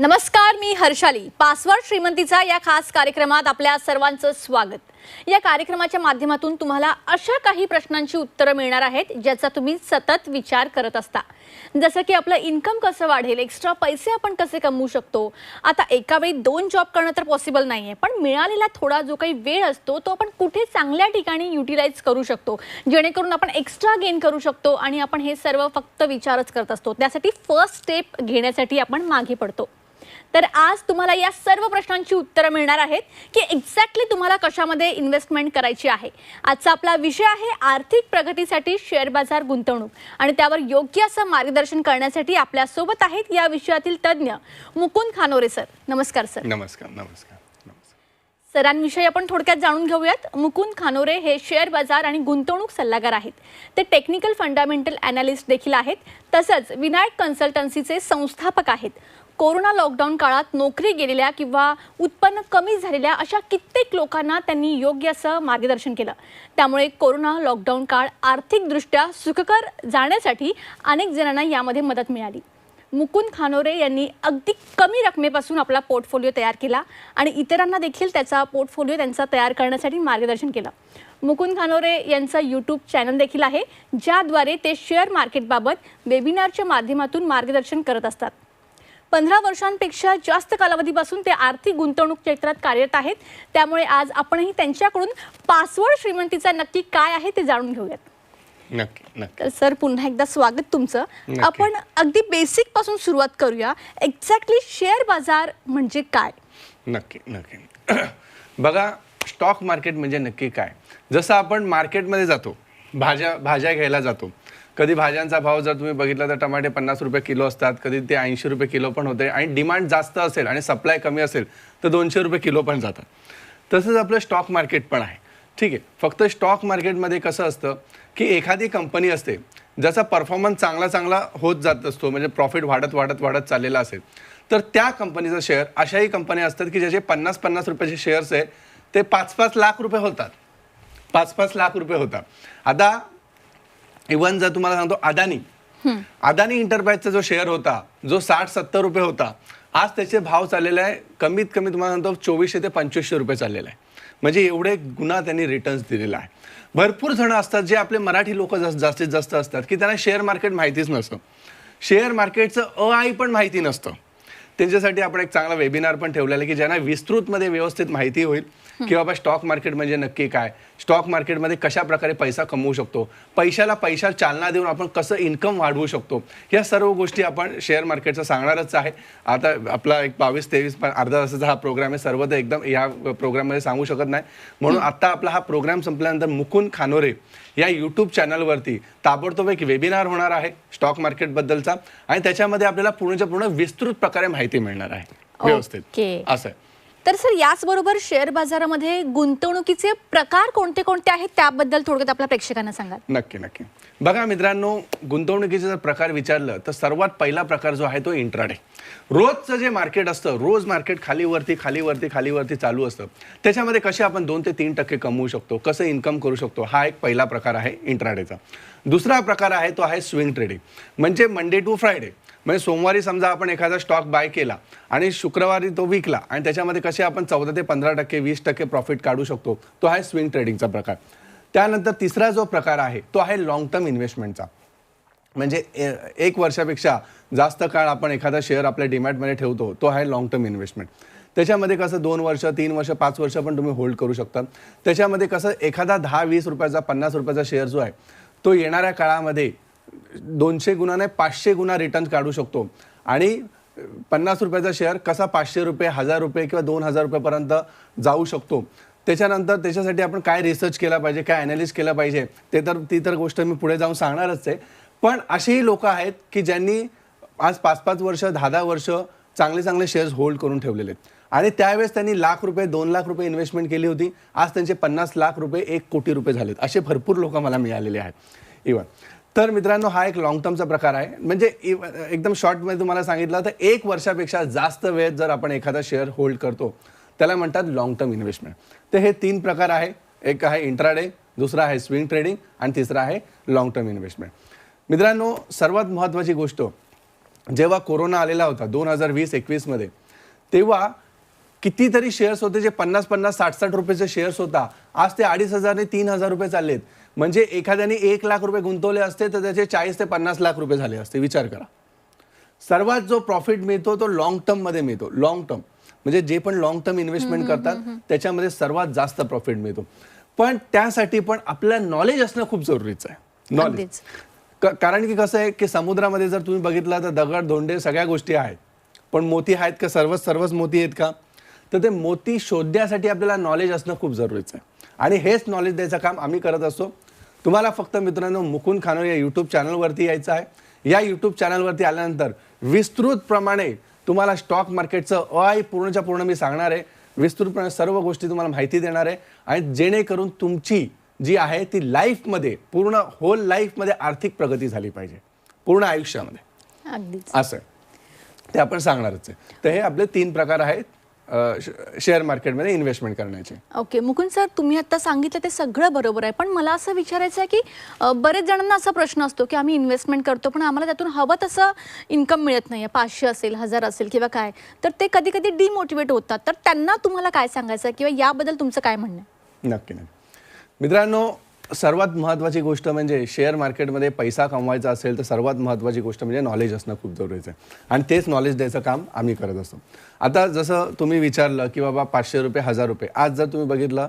नमस्कार मी हर्षाली. पासवर्ड श्रीमंतीचा या खास कार्यक्रमात आपल्या सर्वांचं स्वागत. या कार्यक्रमाच्या माध्यमातून तुम्हाला अशा काही प्रश्नांची उत्तरं मिळणार आहेत ज्याचा तुम्ही सतत विचार करत असता. जसं की आपलं इन्कम कसं वाढेल एक्स्ट्रा पैसे आपण कसे कमवू शकतो? आता एका वेळी दोन जॉब करणं तर पॉसिबल नाही आहे पण मिळालेला थोडा जो काही वेळ असतो तो आपण कुठे चांगल्या ठिकाणी युटिलाइज करू शकतो? जेणेकरून आपण एक्स्ट्रा गेन करू शकतो आणि आपण हे सर्व फक्त विचारच करत असतो. त्यासाठी फर्स्ट स्टेप घेण्यासाठी आपण मागे पडतो. तर आज तुम्हाला या सर्व प्रश्नांची उत्तरं मिळणार आहेत की एक्झॅक्टली तुम्हाला कशामध्ये इन्व्हेस्टमेंट करायची आहे. आजचा आपला विषय आहे आर्थिक प्रगतीसाठी शेअर बाजार गुंतवणूक. आणि त्यावर योग्य असं मार्गदर्शन करण्यासाठी आपल्यासोबत आहेत या विषयातील तज्ज्ञ मुकुंद खानोरे सर. नमस्कार सर. नमस्कार नमस्कार सरांविषयी आपण थोडक्यात जाणून घेऊयात. मुकुंद खानोरे हे शेअर बाजार आणि गुंतवणूक सल्लागार आहेत. ते टेक्निकल फंडामेंटल अनालिस्ट देखील आहेत. तसंच विनायक कन्सल्टन्सीचे संस्थापक आहेत. कोरोना लॉकडाऊन काळात नोकरी गेलेल्या किंवा उत्पन्न कमी झालेल्या अशा कित्येक लोकांना त्यांनी योग्य असं मार्गदर्शन केलं. त्यामुळे कोरोना लॉकडाऊन काळ आर्थिकदृष्ट्या सुखकर जाण्यासाठी अनेक जणांना यामध्ये मदत मिळाली. मुकुंद खानोरे यांनी अगदी कमी रकमेपासून आपला पोर्टफोलिओ तयार केला आणि इतरांना देखील त्याचा पोर्टफोलिओ त्यांचा तयार करण्यासाठी मार्गदर्शन केलं. मुकुंद खानोरे यांचा यूट्यूब चॅनल देखील आहे ज्याद्वारे ते शेअर मार्केटबाबत वेबिनारच्या माध्यमातून मार्गदर्शन करत असतात. पंधरा वर्षांपेक्षा जास्त कालावधीपासून ते आर्थिक गुंतवणूक क्षेत्रात कार्यरत आहेत. त्यामुळे आज आपणही त्यांच्याकडून पासवर्ड श्रीमंतीचा नक्की काय आहे ते जाणून घेऊयात. नक्की नक्की. तर सर पुन्हा एकदा स्वागत तुमचं. आपण अगदी बेसिकपासून सुरुवात करूया. एक्झॅक्टली शेअर बाजार म्हणजे काय? नक्की नक्की. बघा स्टॉक मार्केट म्हणजे नक्की काय? जसं आपण मार्केटमध्ये जातो भाज्या भाज्या घ्यायला जातो कधी भाज्यांचा भाव जर तुम्ही बघितला तर टमाटे पन्नास रुपये किलो असतात कधी ते ऐंशी रुपये किलो पण होते आणि डिमांड जास्त असेल आणि सप्लाय कमी असेल तर दोनशे रुपये किलो पण जातात. तसंच आपलं स्टॉक मार्केट पण आहे. ठीक आहे फक्त स्टॉक मार्केटमध्ये कसं असतं की एखादी कंपनी असते ज्याचा परफॉर्मन्स चांगला चांगला होत जात असतो म्हणजे प्रॉफिट वाढत वाढत वाढत चाललेला असेल तर त्या कंपनीचा शेअर अशाही कंपन्या असतात की ज्याचे पन्नास पन्नास रुपयाचे शेअर्स आहे ते पाच पाच लाख रुपये होतात. पाच पाच लाख रुपये होतात. आता इवन जर तुम्हाला सांगतो अदानी. अदानी इंटरप्राइजचा जो शेअर होता जो साठ सत्तर रुपये होता आज त्याचे भाव चाललेले आहे कमीत कमी तुम्हाला सांगतो चोवीसशे ते पंचवीसशे रुपये चाललेला आहे. म्हणजे एवढे गुन्हा त्यांनी रिटर्न्स दिलेला आहे. भरपूर जण असतात जे आपले मराठी लोक जास्तीत जास्त असतात की त्यांना शेअर मार्केट माहितीच नसतं. शेअर मार्केटचं अ आई पण माहिती नसतं. त्यांच्यासाठी आपण एक चांगला वेबिनार पण ठेवलेला आहे की ज्यांना विस्तृतमध्ये व्यवस्थित माहिती होईल. की बाबा स्टॉक मार्केट म्हणजे नक्की काय? स्टॉक मार्केटमध्ये कशा प्रकारे पैसा कमवू शकतो? पैशाला पैशा चालना देऊन आपण कसं इन्कम वाढवू शकतो? या सर्व गोष्टी आपण शेअर मार्केटचं सांगणारच आहे. आता आपला एक बावीस तेवीस अर्धा तासाचा हा प्रोग्राम आहे. सर्व एकदम या प्रोग्राममध्ये सांगू शकत नाही. म्हणून आता आपला हा प्रोग्राम संपल्यानंतर मुकुंद खानोरे या यूट्यूब चॅनलवरती ताबडतोब एक वेबिनार होणार आहे स्टॉक मार्केटबद्दलचा आणि त्याच्यामध्ये आपल्याला पूर्णच्या पूर्ण विस्तृत प्रकारे माहिती मिळणार आहे. व्यवस्थित. असं आहे. तर सर याचबरोबर शेअर बाजारामध्ये गुंतवणुकीचे प्रकार कोणते कोणते आहेत त्याबद्दल थोडक्यात आपल्या प्रेक्षकांना सांगा नक्की नक्की. बघा मित्रांनो गुंतवणुकीचे जर प्रकार विचारलं तर सर्वात पहिला प्रकार जो आहे तो इंट्राडे रोजचं जे मार्केट असतं रोज मार्केट खालीवरती खालीवरती खालीवरती चालू असतं. त्याच्यामध्ये कसे आपण दोन ते तीन टक्के कमवू शकतो कसं इन्कम करू शकतो हा एक पहिला प्रकार आहे इंट्राडेचा दुसरा प्रकार आहे तो आहे स्विंग ट्रेडिंग म्हणजे मंडे टू फ्रायडे म्हणजे सोमवारी समजा आपण एखादा स्टॉक बाय केला आणि शुक्रवारी तो विकला आणि त्याच्यामध्ये कसे आपण चौदा ते पंधरा टक्के वीस टक्के प्रॉफिट काढू शकतो तो आहे स्विंग ट्रेडिंगचा प्रकार. त्यानंतर तिसरा जो प्रकार आहे तो आहे लॉंग टर्म इन्व्हेस्टमेंटचा म्हणजे ए- एक वर्षापेक्षा जास्त काळ आपण एखादा शेअर आपल्या डिमॅटमध्ये ठेवतो तो आहे लॉंग टर्म इन्व्हेस्टमेंट त्याच्यामध्ये कसं दोन वर्ष तीन वर्ष पाच वर्ष पण तुम्ही होल्ड करू शकता. त्याच्यामध्ये कसं एखादा दहा वीस रुपयाचा पन्नास रुपयाचा शेअर जो आहे तो येणाऱ्या काळामध्ये दोनशे गुणा नाही पाचशे गुणा रिटर्न काढू शकतो. आणि पन्नास रुपयाचा शेअर कसा पाचशे रुपये हजार रुपये किंवा दोन हजार रुपयेपर्यंत जाऊ शकतो. त्याच्यानंतर त्याच्यासाठी आपण काय रिसर्च केला पाहिजे काय अनालिस केलं पाहिजे ते तर ती तर गोष्ट मी पुढे जाऊन सांगणारच आहे. पण अशीही लोक आहेत की ज्यांनी आज पाच पाच वर्ष दहा दहा वर्ष चांगले चांगले शेअर्स होल्ड करून ठेवलेले आहेत. आणि त्यावेळेस त्यांनी लाख रुपये दोन लाख रुपये इन्व्हेस्टमेंट केली होती. आज त्यांचे पन्नास लाख रुपये एक कोटी रुपये झालेत. असे भरपूर लोक मला मिळालेले आहेत. इवन तर मित्रांनो हा एक लॉंग टर्मचा प्रकार आहे. म्हणजे एकदम शॉर्टमध्ये तुम्हाला सांगितलं तर एक वर्षापेक्षा जास्त वेळ जर आपण एखादा शेअर होल्ड करतो त्याला म्हणतात लॉंग टर्म इन्व्हेस्टमेंट तर हे तीन प्रकार आहे. एक आहे इंट्राडे दुसरा आहे स्विंग ट्रेडिंग आणि तिसरा आहे लॉंग टर्म इन्व्हेस्टमेंट मित्रांनो सर्वात महत्त्वाची गोष्ट जेव्हा कोरोना आलेला होता दोन हजार वीस एकवीसमध्ये तेव्हा कितीतरी शेअर्स होते जे पन्नास पन्नास साठ साठ रुपयेचे शेअर्स होता. आज ते अडीच हजारने तीन हजार रुपये चाललेत. म्हणजे एखाद्याने एक लाख रुपये गुंतवले असते तर त्याचे चाळीस ते पन्नास लाख रुपये झाले असते. विचार करा. सर्वात जो प्रॉफिट मिळतो तो लॉंग टर्ममध्ये मिळतो. लॉंग टर्म म्हणजे जे पण लॉंग टर्म इन्व्हेस्टमेंट करतात त्याच्यामध्ये सर्वात जास्त प्रॉफिट मिळतो. पण त्यासाठी पण आपल्याला नॉलेज असणं खूप जरुरीचं आहे. नॉलेज कारण की कसं आहे की समुद्रामध्ये जर तुम्ही बघितलं तर दगड धोंडे सगळ्या गोष्टी आहेत. पण मोती आहेत का? सर्वच सर्वच मोती आहेत का? तर ते मोती शोधण्यासाठी आपल्याला नॉलेज असणं खूप जरुरीचं आहे. आणि हेच नॉलेज द्यायचं काम आम्ही करत असतो. तुम्हाला फक्त मित्रांनो मुकुंद खानो या यूट्यूब चॅनलवरती यायचं आहे. या यूट्यूब चॅनलवरती आल्यानंतर विस्तृतप्रमाणे तुम्हाला स्टॉक मार्केटचं अआई पूर्णच्या पूर्ण मी सांगणार आहे. विस्तृतपणे सर्व गोष्टी तुम्हाला माहिती देणार आहे. आणि जेणेकरून तुमची जी आहे ती लाईफमध्ये पूर्ण होल लाईफमध्ये आर्थिक प्रगती झाली पाहिजे. पूर्ण आयुष्यामध्ये. असं. ते आपण सांगणारच आहे. तर हे आपले तीन प्रकार आहेत. शेअर मार्केटमध्ये इन्व्हेस्टमेंट करण्याचे. ओके मुकुंद सर तुम्ही आता सांगितलं ते सगळं बरोबर आहे. पण मला असं विचारायचं आहे की बरेच जणांना असा प्रश्न असतो की आम्ही इन्व्हेस्टमेंट करतो पण आम्हाला त्यातून हवं तसं इन्कम मिळत नाही पाचशे असेल हजार असेल किंवा काय. तर ते कधी कधी डिमोटिवेट होतात. तर त्यांना तुम्हाला काय सांगायचं आहे किंवा याबद्दल तुमचं काय म्हणणं आहे? नक्की नक्की. मित्रांनो सर्वात महत्त्वाची गोष्ट म्हणजे शेअर मार्केटमध्ये पैसा कमवायचा असेल तर सर्वात महत्त्वाची गोष्ट म्हणजे नॉलेज असणं खूप जरुरीचं आहे. आणि तेच नॉलेज द्यायचं काम आम्ही करत असतो. आता जसं तुम्ही विचारलं की बाबा पाचशे रुपये हजार रुपये आज जर तुम्ही बघितलं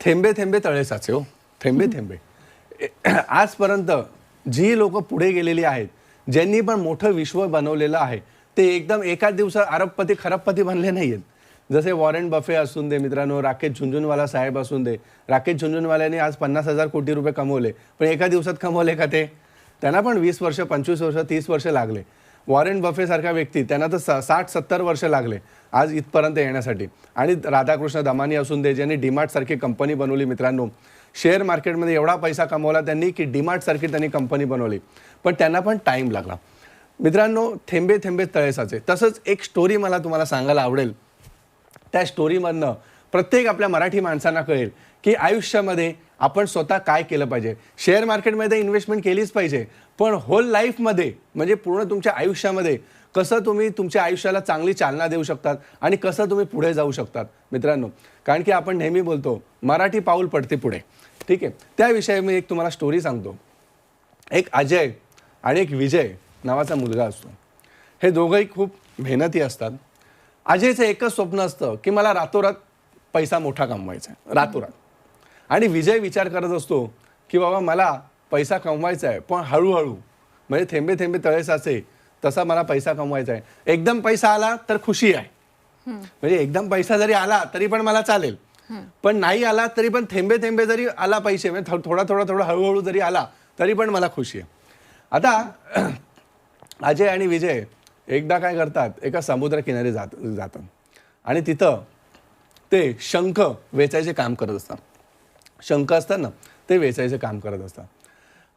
थेंबे थेंबे तळे साचे हो. थेंबे थेंबे. आजपर्यंत जी लोक पुढे गेलेली आहेत ज्यांनी पण मोठं विश्व बनवलेलं आहे ते एकदम एकाच दिवसात अरबपती खरबपती बनले नाही आहेत जसे वॉरेन बफे असून दे मित्रांनो राकेश झुंझुनवाला साहेब असून दे. राकेश झुंझुनवाल्याने आज पन्नास हजार कोटी रुपये कमवले. पण एका दिवसात कमवले का ते? त्यांना पण वीस वर्ष पंचवीस वर्ष तीस वर्ष लागले. वॉरेन बफेसारख्या व्यक्ती त्यांना तर सा- साठ सत्तर वर्ष लागले आज इथपर्यंत येण्यासाठी. आणि राधाकृष्ण दमानी असून दे ज्यांनी डीमार्ट सारखी कंपनी बनवली मित्रांनो. शेअर मार्केटमध्ये एवढा पैसा कमवला त्यांनी की डीमार्ट सारखी त्यांनी कंपनी बनवली. पण त्यांना पण टाईम लागला. मित्रांनो थेंबे थेंबे तळे साचे. तसंच एक स्टोरी मला तुम्हाला सांगायला आवडेल. त्या स्टोरीमधनं प्रत्येक आपल्या मराठी माणसांना कळेल की आयुष्यामध्ये आपण स्वतः काय केलं पाहिजे. शेअर मार्केटमध्ये इन्व्हेस्टमेंट केलीच पाहिजे. पण होल लाईफमध्ये म्हणजे पूर्ण तुमच्या आयुष्यामध्ये कसं तुम्ही तुमच्या आयुष्याला चांगली चालना देऊ शकतात आणि कसं तुम्ही पुढे जाऊ शकतात. मित्रांनो कारण की आपण नेहमी बोलतो मराठी पाऊल पडते पुढे. ठीक आहे? त्याविषयी मी एक तुम्हाला स्टोरी सांगतो. एक अजय आणि एक विजय नावाचा मुलगा असतो. हे दोघंही खूप मेहनती असतात. अजयचं एकच स्वप्न असतं की मला रातोरात पैसा मोठा कमवायचा आहे. रातोरात. आणि विजय विचार करत असतो की बाबा मला पैसा कमवायचा आहे पण हळूहळू. म्हणजे थेंबे थेंबे तळे साचे तसा मला पैसा कमवायचा आहे. एकदम पैसा आला तर खुशी आहे. म्हणजे एकदम पैसा जरी आला तरी पण मला चालेल. पण नाही आला तरी पण थेंबे थेंबे जरी आला पैसे म्हणजे थोडा थोडा थोडा हळूहळू जरी आला तरी पण मला खुशी आहे. आता अजय आणि विजय एकदा काय करतात एका समुद्रकिनारी जात जातात. आणि तिथं ते शंख वेचायचे काम करत असतात. शंख असतात ना ते वेचायचे काम करत असतात.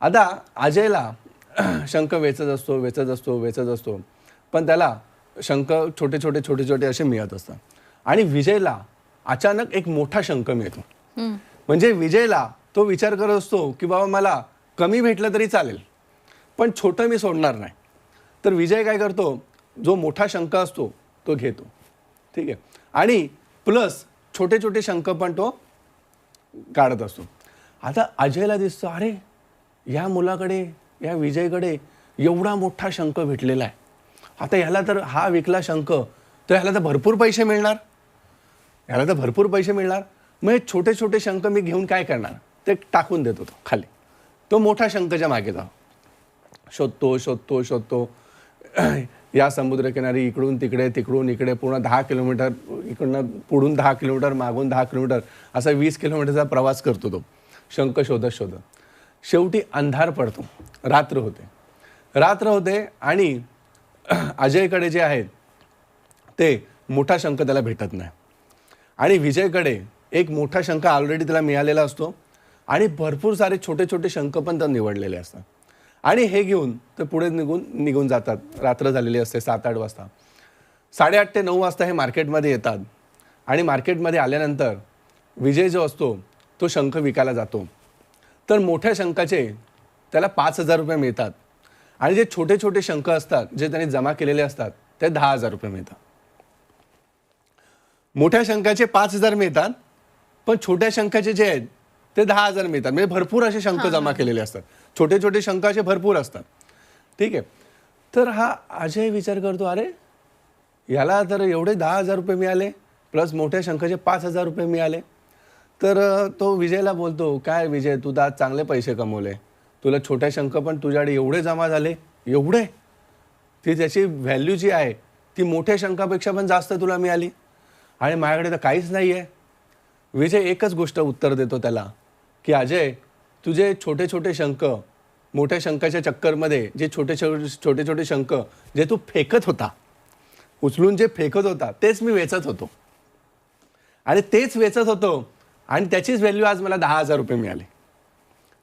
आता अजयला शंख वेचत असतो वेचत असतो वेचत असतो. पण त्याला शंख छोटे छोटे छोटे छोटे असे मिळत असतात. आणि विजयला अचानक एक मोठा शंख मिळतो. म्हणजे विजयला तो विचार करत असतो की बाबा मला कमी भेटलं तरी चालेल पण छोटं मी सोडणार नाही. तर विजय काय करतो? जो मोठा शंख असतो तो घेतो. ठीक आहे? आणि प्लस छोटे छोटे शंख पण तो काढत असतो. आता अजयला दिसतं अरे या मुलाकडे या विजयकडे एवढा मोठा शंख भेटलेला आहे. आता ह्याला तर हा विकला शंख तर ह्याला तर भरपूर पैसे मिळणार. ह्याला तर भरपूर पैसे मिळणार. मग हे छोटे छोटे शंख मी घेऊन काय करणार? ते टाकून देतो तो खाली. तो मोठा शंखच्या मागे जाऊ शोधतो शोधतो शोधतो. या समुद्रकिनारी इकडून तिकडे तिकडून इकडे पूर्ण दहा किलोमीटर इकडनं पुढून दहा किलोमीटर मागून दहा किलोमीटर असा वीस किलोमीटरचा प्रवास करतो तो. शंख शोधत शोधत. शेवटी अंधार पडतो. रात्र होते. रात्र होते आणि अजयकडे जे आहेत ते मोठा शंख त्याला भेटत नाही. आणि विजयकडे एक मोठा शंख ऑलरेडी त्याला मिळालेला असतो. आणि भरपूर सारे छोटे छोटे शंख पण त्या निवडलेले असतात. आणि हे घेऊन ते पुढे निघून निघून जातात. रात्र झालेली असते सात आठ वाजता. साडेआठ ते नऊ वाजता हे मार्केटमध्ये येतात. आणि मार्केटमध्ये आल्यानंतर विजय जो असतो तो शंख विकायला जातो. तर मोठ्या शंखाचे त्याला पाच हजार रुपये मिळतात. आणि जे छोटे छोटे शंख असतात जे त्यांनी जमा केलेले असतात ते दहा हजार रुपये मिळतात. मोठ्या शंखाचे पाच हजार मिळतात पण छोट्या शंखाचे जे आहेत ते दहा हजार मिळतात. म्हणजे भरपूर असे शंख जमा केलेले असतात. छोटे छोटे शंख असे भरपूर असतात. ठीक आहे. तर हा अजय विचार करतो अरे याला तर एवढे दहा हजार रुपये मिळाले प्लस मोठ्या शंखाचे पाच हजार रुपये मिळाले. तर तो विजयला बोलतो काय विजय तू तर आज चांगले पैसे कमवले. तुला छोट्या शंख पण तुझ्याकडे एवढे जमा झाले. एवढे? ती त्याची व्हॅल्यू जी आहे ती मोठ्या शंखापेक्षा पण जास्त तुला मिळाली. आणि माझ्याकडे तर काहीच नाही आहे विजय एकच गोष्ट उत्तर देतो त्याला. की अजय तुझे छोटे छोटे शंख मोठ्या शंखाच्या चक्करमध्ये जे छोटे छोटे छोटे छोटे शंख जे तू फेकत होता उचलून जे फेकत होता तेच मी वेचत होतो. आणि तेच वेचत होतो आणि त्याचीच व्हॅल्यू आज मला दहा हजार रुपये मिळाले.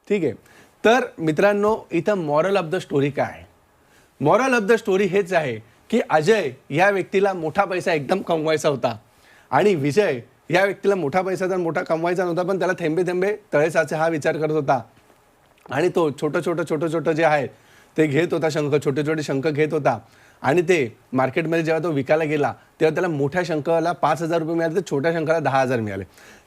ठीक आहे? तर मित्रांनो इथं मॉरल ऑफ द स्टोरी काय आहे? मॉरल ऑफ द स्टोरी हेच आहे की अजय या व्यक्तीला मोठा पैसा एकदम कमवायचा होता आणि विजय या व्यक्तीला मोठा पैसा तर मोठा कमवायचा नव्हता पण त्याला थेंबे थेंबे तळेसाचे हा विचार करत होता. आणि तो छोटं छोटं छोटं छोटं जे आहे ते घेत होता शंख छोटे छोटे शंख घेत होता. आणि ते मार्केटमध्ये जेव्हा तो विकायला गेला तेव्हा त्याला मोठ्या शंखाला पाच हजार रुपये मिळाले तर छोट्या शंखाला दहा हजार मिळाले.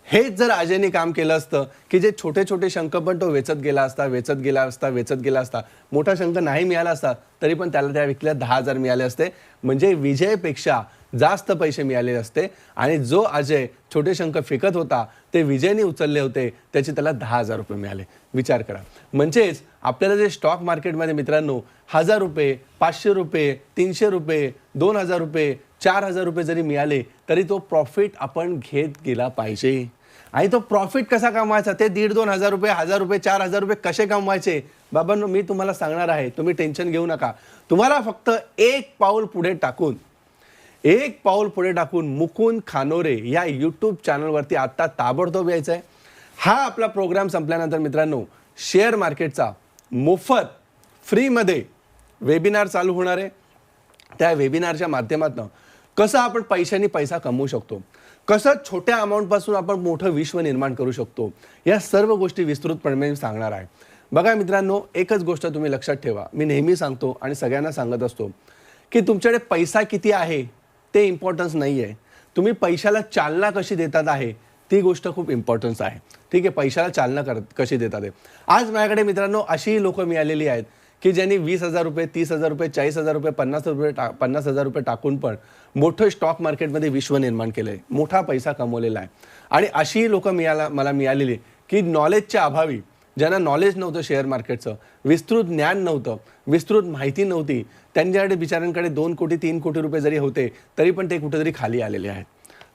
हेच जर अजयने काम केलं असतं की जे छोटे छोटे शंख पण तो वेचत गेला असता वेचत गेला असता वेचत गेला असता मोठा शंख नाही मिळाला असता तरी पण त्याला त्या व्यक्तीला दहा हजार मिळाले असते. म्हणजे विजयपेक्षा जास्त पैसे मिळाले असते. आणि जो अजय छोटे शंख फेकत होता ते विजयने उचलले होते त्याचे त्याला दहा हजार रुपये मिळाले. विचार करा. म्हणजेच आपल्याला जे स्टॉक मार्केटमध्ये मित्रांनो हजार रुपये पाचशे रुपये तीनशे रुपये दोन हजार रुपये चार हजार रुपये जरी मिळाले तरी तो प्रॉफिट आपण घेत गेला पाहिजे. आणि तो प्रॉफिट कसा कमवायचा? ते दीड दोन हजार रुपये हजार रुपये चार हजार रुपये कसे कमवायचे? बाबांनो मी तुम्हाला सांगणार आहे तुम्ही टेन्शन घेऊ नका. तुम्हाला फक्त एक पाऊल पुढे टाकून एक पाऊल पुढे टाकून मुकुंद खानोरे या यूट्यूब चॅनलवरती आत्ता ताबडतोब यायचं आहे हा आपला प्रोग्राम संपल्यानंतर मित्रांनो शेअर मार्केटचा मोफत फ्रीमध्ये वेबिनार चालू होणार आहे. त्या वेबिनारच्या माध्यमातून कसं आपण पैशाने पैसा कमवू शकतो? कसं छोट्या अमाऊंटपासून आपण मोठं विश्व निर्माण करू शकतो? या सर्व गोष्टी विस्तृतपणे मी सांगणार आहे. बघा मित्रांनो एकच गोष्ट तुम्ही लक्षात ठेवा. मी नेहमी सांगतो आणि सगळ्यांना सांगत असतो की तुमच्याकडे पैसा किती आहे ते इम्पॉर्टन्स नाही आहे तुम्ही पैशाला चालना कशी देतात आहे ती गोष्ट खूप इम्पॉर्टन्स आहे. ठीक आहे पैशाला चालना करत कशी देतात आज माझ्याकडे मित्रांनो अशी लोक मिळालेली आहेत की ज्यांनी वीस हजार रुपये तीस हजार रुपये चाळीस हजार रुपये पन्नास रुपये टा पन्नास हजार रुपये टाकून पण मोठं स्टॉक मार्केटमध्ये विश्व निर्माण केलं आहे मोठा पैसा कमवलेला आहे. आणि अशी लोक मिळाला मला मिळालेली की नॉलेजच्या अभावी ज्यांना नॉलेज नव्हतं शेअर मार्केटचं विस्तृत ज्ञान नव्हतं विस्तृत माहिती नव्हती त्यांच्याकडे बिचाऱ्यांकडे दोन कोटी तीन कोटी रुपये जरी होते तरी पण ते कुठेतरी खाली आलेले आहेत.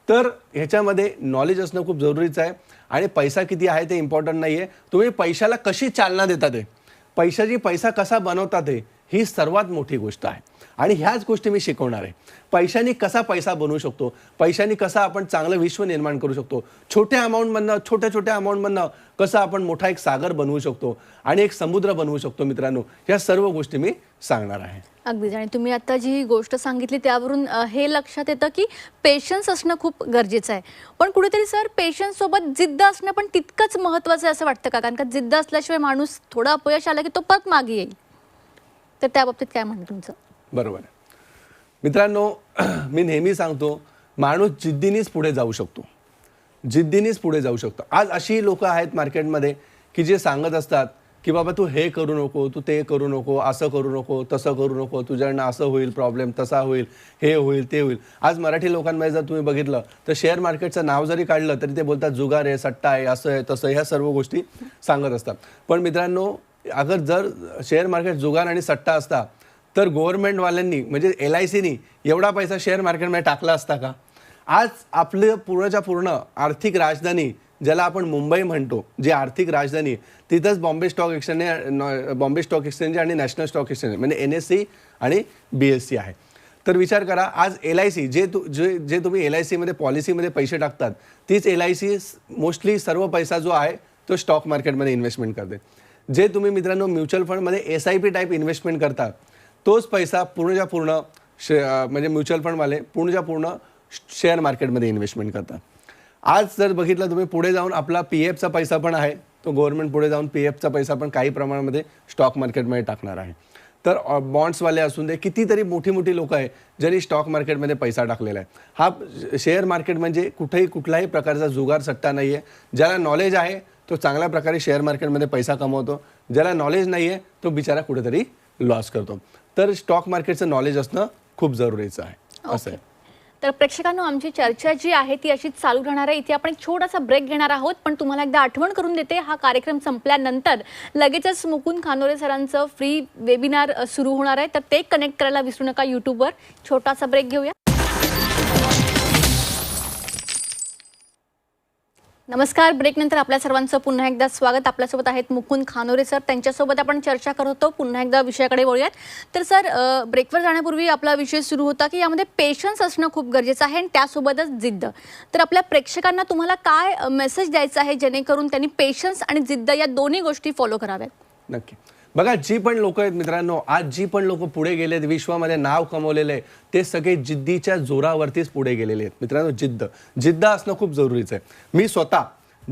तर ह्याच्यामध्ये नॉलेज असणं खूप जरुरीचं आहे. आणि पैसा किती आहे ते इम्पॉर्टंट नाही आहे तुम्ही पैशाला कशी चालना देता ते? पैशाची पैसा कसा बनवतात ते? ही सर्वात मोठी गोष्ट आहे. आणि ह्याच गोष्टी मी शिकवणार आहे. पैशाने कसा पैसा बनवू शकतो? पैशाने कसा आपण चांगलं विश्व निर्माण करू शकतो? छोट्या अमाऊंटमधनं छोट्या छोट्या अमाऊंटमधनं कसं आपण मोठा एक सागर बनवू शकतो आणि एक समुद्र बनवू शकतो मित्रांनो? ह्या सर्व गोष्टी मी सांगणार आहे. अगदीच. आणि तुम्ही आता जी गोष्ट सांगितली त्यावरून हे लक्षात येतं की पेशन्स असणं खूप गरजेचं आहे. पण कुठेतरी सर पेशन्स सोबत जिद्द असणं पण तितकंच महत्त्वाचं आहे असं वाटतं का? कारण का जिद्द असल्याशिवाय माणूस थोडा अपयश आला की तो परत मागे येईल. तर त्या बाबतीत काय म्हणणं तुमचं? बरोबर. आहे मित्रांनो मी नेहमी सांगतो माणूस जिद्दीनेच पुढे जाऊ शकतो. जिद्दीनेच पुढे जाऊ शकतो. आज अशी लोक आहेत मार्केटमध्ये की जे सांगत असतात की बाबा तू हे करू नको तू ते करू नको असं करू नको तसं करू नको तुझ्याकडनं असं होईल प्रॉब्लेम तसा होईल हे होईल ते होईल. आज मराठी लोकांमध्ये जर तुम्ही बघितलं तर शेअर मार्केटचं नाव जरी काढलं तरी ते बोलतात जुगार आहे सट्टा आहे असं आहे तसं ह्या सर्व गोष्टी सांगत असतात. पण मित्रांनो अगर जर शेअर मार्केट जुगार आणि सट्टा असता तर गव्हर्नमेंटवाल्यांनी म्हणजे एल आय सीनी एवढा पैसा शेअर मार्केटमध्ये टाकला असता का? आज आपलं पूर्णच्या पूर्ण आर्थिक राजधानी ज्याला आपण मुंबई म्हणतो जी आर्थिक राजधानी तिथंच Bombay stock exchange Bombay stock exchange आणि नॅशनल स्टॉक एक्सचेंज म्हणजे एन एस सी आणि बी एस सी आहे. तर विचार करा आज एल आय सी जे तु जे जे तुम्ही एल आय सीमध्ये पॉलिसीमध्ये पैसे टाकतात तीच एल आय सी मोस्टली सर्व पैसा जो आहे तो स्टॉक मार्केटमध्ये इन्व्हेस्टमेंट करते. जे तुम्ही मित्रांनो म्युच्युअल फंडमध्ये S I P type investment करतात तोच पैसा पूर्णच्या पूर्ण शे म्हणजे म्युच्युअल फंडवाले पूर्णच्या पूर्ण शेअर मार्केटमध्ये इन्व्हेस्टमेंट करतात. आज जर बघितलं तुम्ही पुढे जाऊन आपला पी एफचा पैसा पण आहे तो गव्हर्नमेंट पुढे जाऊन पी एफचा पैसा पण काही प्रमाणामध्ये स्टॉक मार्केटमध्ये टाकणार आहे. तर बॉन्ड्सवाले असून दे कितीतरी मोठी मोठी लोक आहे ज्यांनी स्टॉक मार्केटमध्ये पैसा टाकलेला आहे. हा शेअर मार्केट म्हणजे कुठेही कुठल्याही प्रकारचा जुगार सट्टा नाही आहे ज्याला नॉलेज आहे तो चांगल्या प्रकारे शेअर मार्केटमध्ये पैसा कमवतो. ज्याला नॉलेज नाही आहे तो बिचारा कुठेतरी लॉस करतो. तर स्टॉक मार्केटचं नॉलेज असणं खूप जरुरीचं आहे. असं आहे. तर प्रेक्षकांनो आमची चर्चा जी आहे ती अशीच चालू राहणार आहे. इथे आपण एक छोटासा ब्रेक घेणार आहोत पण तुम्हाला एकदा आठवण करून देते हा कार्यक्रम संपल्यानंतर लगेचच मुकुंद खानोरे सरांचं फ्री वेबिनार सुरू होणार आहे. तर ते कनेक्ट करायला विसरू नका यूट्यूबवर छोटासा ब्रेक घेऊया. नमस्कार. ब्रेकनंतर आपल्या सर्वांचं पुन्हा एकदा स्वागत. आपल्यासोबत आहेत मुकुंद खानोरे सर. त्यांच्यासोबत आपण चर्चा करत होतो. पुन्हा एकदा विषयाकडे वळूयात. तर सर ब्रेकवर जाण्यापूर्वी आपला विषय सुरू होता की यामध्ये पेशन्स असणं खूप गरजेचं आहे आणि त्यासोबतच जिद्द. तर आपल्या प्रेक्षकांना तुम्हाला काय मेसेज द्यायचा आहे जेणेकरून त्यांनी पेशन्स आणि जिद्द या दोन्ही गोष्टी फॉलो कराव्यात? नक्की. बघा जी पण लोक आहेत मित्रांनो आज जी पण लोक पुढे गेलेत विश्वामध्ये नाव कमवलेलं आहे ते सगळे जिद्दीच्या जोरावरतीच पुढे गेलेले आहेत. मित्रांनो जिद्द. जिद्द असणं खूप जरुरीचं आहे. मी स्वतः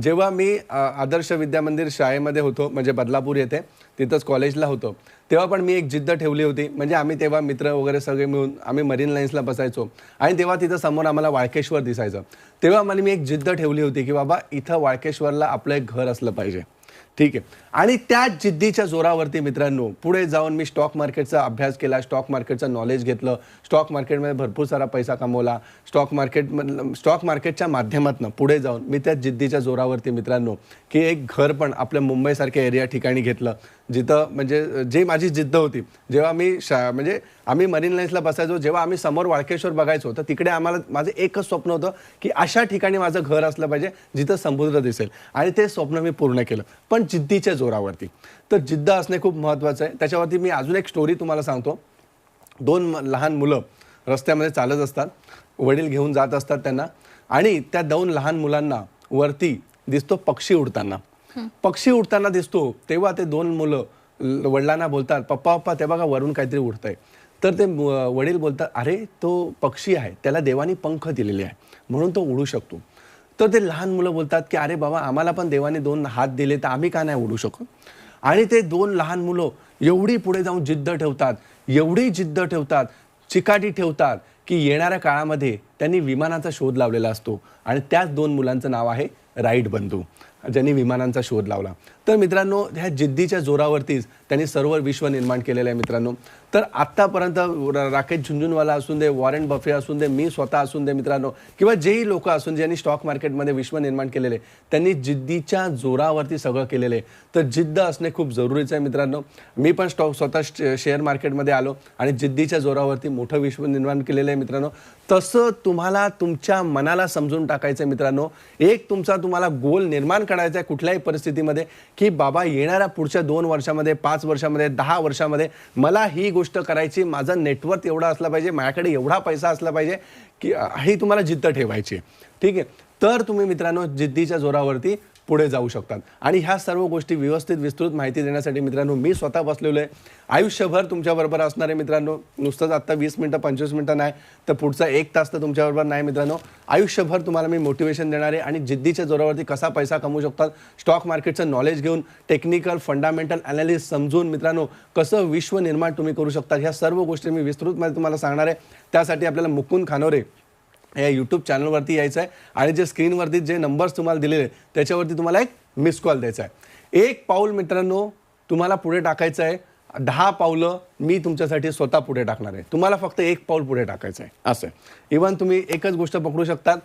जेव्हा मी आदर्श विद्यामंदिर शाळेमध्ये होतो म्हणजे बदलापूर येथे तिथंच कॉलेजला होतो तेव्हा पण मी एक जिद्द ठेवली होती. म्हणजे आम्ही तेव्हा मित्र वगैरे सगळे मिळून आम्ही मरीन लाईन्सला बसायचो. आणि तेव्हा तिथं समोर आम्हाला वाळकेश्वर दिसायचं. तेव्हा मला मी एक जिद्द ठेवली होती की बाबा इथं वाळकेश्वरला आपलं एक घर असलं पाहिजे. ठीक आहे. आणि त्या जिद्दीच्या जोरावरती मित्रांनो पुढे जाऊन मी स्टॉक मार्केटचा अभ्यास केला स्टॉक मार्केटचं नॉलेज घेतलं स्टॉक मार्केटमध्ये भरपूर सारा पैसा कमवला स्टॉक मार्केट स्टॉक मार्केटच्या माध्यमातून पुढे जाऊन मी त्या जिद्दीच्या जोरावरती मित्रांनो की एक घर पण आपल्या मुंबईसारख्या एरिया ठिकाणी घेतलं. जिथं म्हणजे जे माझी जिद्द होती. जेव्हा मी शा म्हणजे आम्ही मरीन लाईन्सला बसायचो जेव्हा आम्ही समोर वाळकेश्वर बघायचो तर तिकडे आम्हाला माझं एकच स्वप्न होतं की अशा ठिकाणी माझं घर असलं पाहिजे जिथं समुद्र दिसेल. आणि ते स्वप्न मी पूर्ण केलं. पण जिद्दीच्या जोरावरती. तर जिद्द असणे खूप महत्त्वाचं आहे. त्याच्यावरती मी अजून एक स्टोरी तुम्हाला सांगतो. दोन म- लहान मुलं रस्त्यामध्ये चालत असतात. वडील घेऊन जात असतात त्यांना. आणि त्या दोन लहान मुलांना वरती दिसतो पक्षी उडताना. पक्षी उडताना दिसतो. तेव्हा ते दोन मुलं वडिलांना बोलतात पप्पा पप्पा ते बघा वरून काहीतरी उडतंय. तर ते वडील बोलतात अरे तो पक्षी आहे त्याला देवानी पंख दिलेले आहे म्हणून तो उडू शकतो. तर ते लहान मुलं बोलतात की अरे बाबा आम्हाला पण देवाने दोन हात दिले तर आम्ही का नाही उडू शकत? आणि ते दोन लहान मुलं एवढी पुढे जाऊन जिद्द ठेवतात एवढी जिद्द ठेवतात चिकाटी ठेवतात की येणाऱ्या काळामध्ये त्यांनी विमानाचा शोध लावलेला असतो. आणि त्याच दोन मुलांचं नाव आहे राईट बंधू. ज्यांनी विमानांचा शोध लावला. तर मित्रांनो ह्या जिद्दीच्या जोरावरतीच त्यांनी सर्व विश्व निर्माण केलेलं आहे मित्रांनो. तर आत्तापर्यंत राकेश झुंझुनवाला असून दे वॉरेन बफे असून दे मी स्वतः असून दे मित्रांनो किंवा जेही लोक असून ज्यांनी स्टॉक मार्केटमध्ये विश्व निर्माण केलेले त्यांनी जिद्दीच्या जोरावरती सगळं केलेलं. आहे तर जिद्द असणे खूप जरुरीचं आहे मित्रांनो. मी पण स्टॉक स्वतः शे- शेअर मार्केटमध्ये आलो आणि जिद्दीच्या जोरावरती मोठं विश्व निर्माण केलेलं आहे मित्रांनो. तसं तुम्हाला तुमच्या मनाला समजून टाकायचं आहे मित्रांनो. एक तुमचा तुम्हाला गोल निर्माण करायचा आहे कुठल्याही परिस्थितीमध्ये की बाबा येणाऱ्या पुढच्या दोन वर्षामध्ये पाच वर्षामध्ये दहा वर्षामध्ये मला ही गोष्ट करायची माझं नेटवर्क एवढा असला पाहिजे माझ्याकडे एवढा पैसा असला पाहिजे की ही तुम्हाला जिद्द ठेवायची आहे. ठीक आहे तर तुम्ही मित्रांनो जिद्दीच्या जोरावरती पुढे जाऊ शकतात. आणि ह्या सर्व गोष्टी व्यवस्थित विस्तृत माहिती देण्यासाठी मित्रांनो मी स्वतः बसलेलो आहे. आयुष्यभर तुमच्याबरोबर असणारे मित्रांनो नुसतंच आत्ता वीस मिनटं पंचवीस मिनटं नाही तर पुढचा एक तास तर तुमच्याबरोबर नाही मित्रांनो. आयुष्यभर तुम्हाला मी मोटिवेशन देणार आहे आणि जिद्दीच्या जोरावरती कसा पैसा कमवू शकतात स्टॉक मार्केटचं नॉलेज घेऊन टेक्निकल फंडामेंटल अनालिस्ट समजून मित्रांनो कसं विश्व निर्माण तुम्ही करू शकता ह्या सर्व गोष्टी मी विस्तृतमध्ये तुम्हाला सांगणार आहे. त्यासाठी आपल्याला मुकुंद खानोरे या यूट्यूब चॅनलवरती यायचं आहे. आणि जे स्क्रीनवरती जे नंबर्स तुम्हाला दिलेले आहेत, त्याच्यावरती तुम्हाला एक मिस कॉल द्यायचा आहे. एक पाऊल मित्रांनो तुम्हाला पुढे टाकायचं आहे. दहा पावलं मी तुमच्यासाठी स्वतः पुढे टाकणार आहे. तुम्हाला फक्त एक पाऊल पुढे टाकायचं आहे. असं आहे. इवन तुम्ही एकच गोष्ट पकडू शकतात.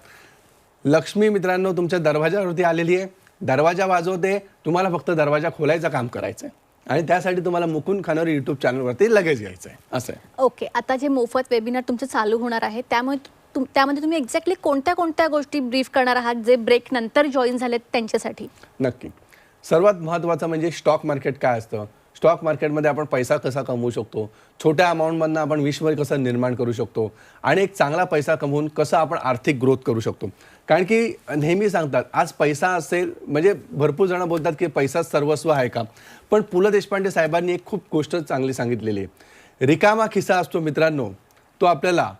लक्ष्मी मित्रांनो तुमच्या दरवाजावरती आलेली आहे. दरवाजा वाजवते. तुम्हाला फक्त दरवाजा खोलायचं काम करायचं आहे. आणि त्यासाठी तुम्हाला मुकुंद खानवर यूट्यूब चॅनलवरती लगेच यायचं आहे. असं आहे. ओके आता जे मोफत वेबिनार तुमचं चालू होणार आहे त्यामुळे तुम त्यामध्ये तुम्ही एक्झॅक्टली कोणत्या कोणत्या गोष्टी ब्रीफ करणार आहात जे ब्रेक नंतर जॉईन झालेत त्यांच्यासाठी? नक्की. सर्वात महत्त्वाचं म्हणजे स्टॉक मार्केट काय असतं? स्टॉक मार्केटमध्ये आपण पैसा कसा कमवू शकतो? छोट्या अमाऊंटमधनं आपण विश्व कसं निर्माण करू शकतो? आणि एक चांगला पैसा कमवून कसं आपण आर्थिक ग्रोथ करू शकतो? कारण की नेहमी सांगतात आज पैसा असेल म्हणजे भरपूर जण बोलतात की पैसा सर्वस्व आहे का? पण पु ल देशपांडे साहेबांनी एक खूप गोष्ट चांगली सांगितलेली आहे. रिकामा खिसा असतो मित्रांनो तो आपल्याला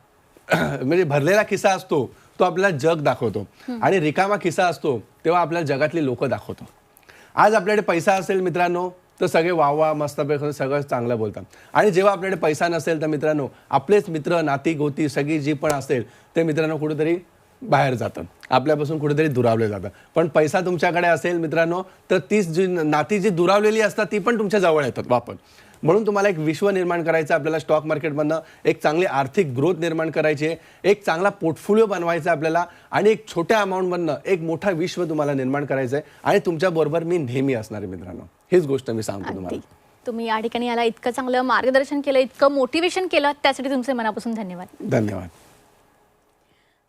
म्हणजे भरलेला खिसा असतो तो आपल्याला जग दाखवतो. आणि रिकामा खिसा असतो तेव्हा आपल्याला जगातली लोक दाखवतो. आज आपल्याकडे पैसा असेल मित्रांनो तर सगळे वा वा मस्तपैकी सगळं चांगलं बोलतात. आणि जेव्हा आपल्याकडे पैसा नसेल तर मित्रांनो आपलेच मित्र नाती गोती सगळी जी पण असेल ते मित्रांनो कुठेतरी बाहेर जातात. आपल्यापासून कुठेतरी दुरावले जातात. पण पैसा तुमच्याकडे असेल मित्रांनो तर तीच जी नाती जी दुरावलेली असतात ती पण तुमच्या जवळ येतात वापर म्हणून तुम्हाला एक विश्व निर्माण करायचं आहे, आपल्याला स्टॉक मार्केटमधनं एक चांगली आर्थिक ग्रोथ निर्माण करायची आहे. एक चांगला पोर्टफोलिओ बनवायचा आहे आपल्याला आणि एक छोट्या अमाऊंटमधनं एक मोठा विश्व तुम्हाला निर्माण करायचं आहे. आणि तुमच्याबरोबर मी नेहमी असणार आहे मित्रांनो. हीच गोष्ट मी सांगतो तुम्हाला. तुम्ही या ठिकाणी याला इतकं चांगलं मार्गदर्शन केलं इतकं मोटिवेशन केलं त्यासाठी तुमचे मनापासून धन्यवाद. धन्यवाद.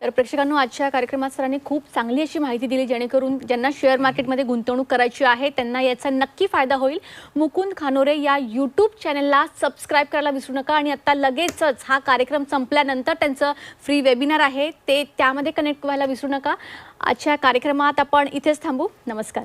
तर प्रेक्षकांनो आजच्या कार्यक्रमात सरांनी खूप चांगली अशी माहिती दिली जेणेकरून ज्यांना शेअर मार्केटमध्ये गुंतवणूक करायची आहे त्यांना याचा नक्की फायदा होईल. मुकुंद खानोरे या यूट्यूब चॅनलला सबस्क्राईब करायला विसरू नका आणि आता लगेचच हा कार्यक्रम संपल्यानंतर त्यांचं फ्री वेबिनार आहे ते त्यामध्ये कनेक्ट व्हायला विसरू नका. आजच्या कार्यक्रमात आपण इथेच थांबू. नमस्कार.